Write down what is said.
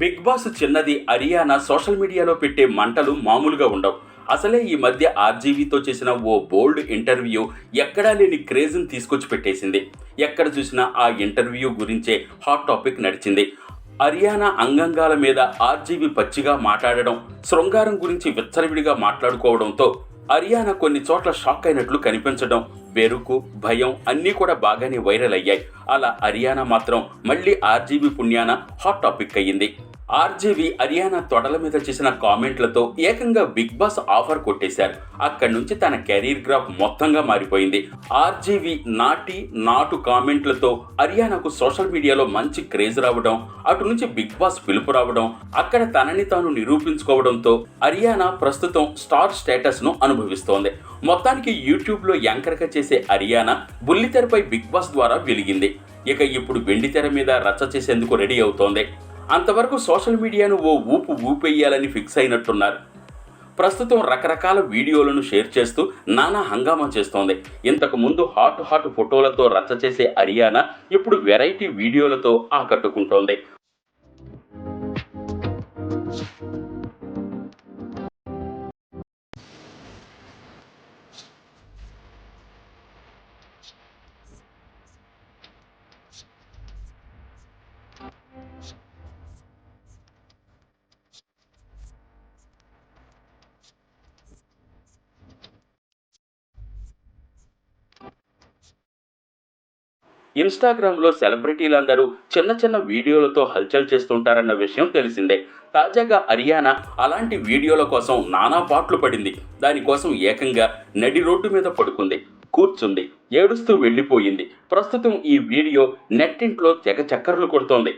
Big boss చిన్నది Ariyana social మీడియాలో పెట్టే మంటలు మామూలుగా ఉండవు. అసలే ఈ మధ్య ఆర్జీవీతో చేసిన ఓ బోల్డ్ ఇంటర్వ్యూ ఎక్కడా లేని క్రేజ్ని తీసుకొచ్చి పెట్టేసింది. ఎక్కడ చూసినా ఆ ఇంటర్వ్యూ గురించే హాట్ టాపిక్ నడిచింది. అరియానా అంగంగాల మీద ఆర్జీవీ పచ్చిగా మాట్లాడడం శృంగారం గురించి విచ్చలవిడిగా మాట్లాడుకోవడంతో అరియానా కొన్ని చోట్ల షాక్ అయినట్లు కనిపించడం వెరుకు భయం అన్నీ కూడా బాగానే వైరల్ అయ్యాయి. అలా అరియానా మాత్రం మళ్ళీ ఆర్జీబీ పుణ్యాన హాట్ టాపిక్ అయ్యింది. ఆర్జేవి అరియానా తొడల మీద చేసిన కామెంట్లతో ఏకంగా బిగ్ బాస్ ఆఫర్ కొట్టేశారు. అక్కడి నుంచి తన కెరీర్ గ్రాఫ్ మొత్తంగా మారిపోయింది. ఆర్జేవి నాటి నాటు కామెంట్లతో అరియానాకు సోషల్ మీడియాలో మంచి క్రేజ్ రావడం అటు నుంచి బిగ్ బాస్ పిలుపు రావడం అక్కడ తనని తాను నిరూపించుకోవడంతో అరియానా ప్రస్తుతం స్టార్ స్టేటస్ను అనుభవిస్తోంది. మొత్తానికి యూట్యూబ్లో యాంకర్గా చేసే అరియానా బుల్లితెరపై బిగ్ బాస్ ద్వారా వెలిగింది. ఇక ఇప్పుడు వెండితెర మీద రచ్చ చేసేందుకు రెడీ అవుతోంది. అంతవరకు సోషల్ మీడియాను ఓ ఊపు ఊపెయ్యాలని ఫిక్స్ అయినట్టున్నారు. ప్రస్తుతం రకరకాల వీడియోలను షేర్ చేస్తూ నానా హంగామా చేస్తోంది. ఇంతకు ముందు హాట్ హాట్ ఫోటోలతో రచ్చ చేసే అరియానా ఇప్పుడు వెరైటీ వీడియోలతో ఆకట్టుకుంటోంది. ఇన్స్టాగ్రామ్లో సెలబ్రిటీలందరూ చిన్న చిన్న వీడియోలతో హల్చల్ చేస్తుంటారన్న విషయం తెలిసిందే. తాజాగా హర్యానా అలాంటి వీడియోల కోసం నానా పాట్లు పడింది. దానికోసం ఏకంగా నడి రోడ్డు మీద పడుకుంది కూర్చుంది ఏడుస్తూ వెళ్ళిపోయింది. ప్రస్తుతం ఈ వీడియో నెట్టింట్లో తెగ చక్కర్లు కొడుతోంది.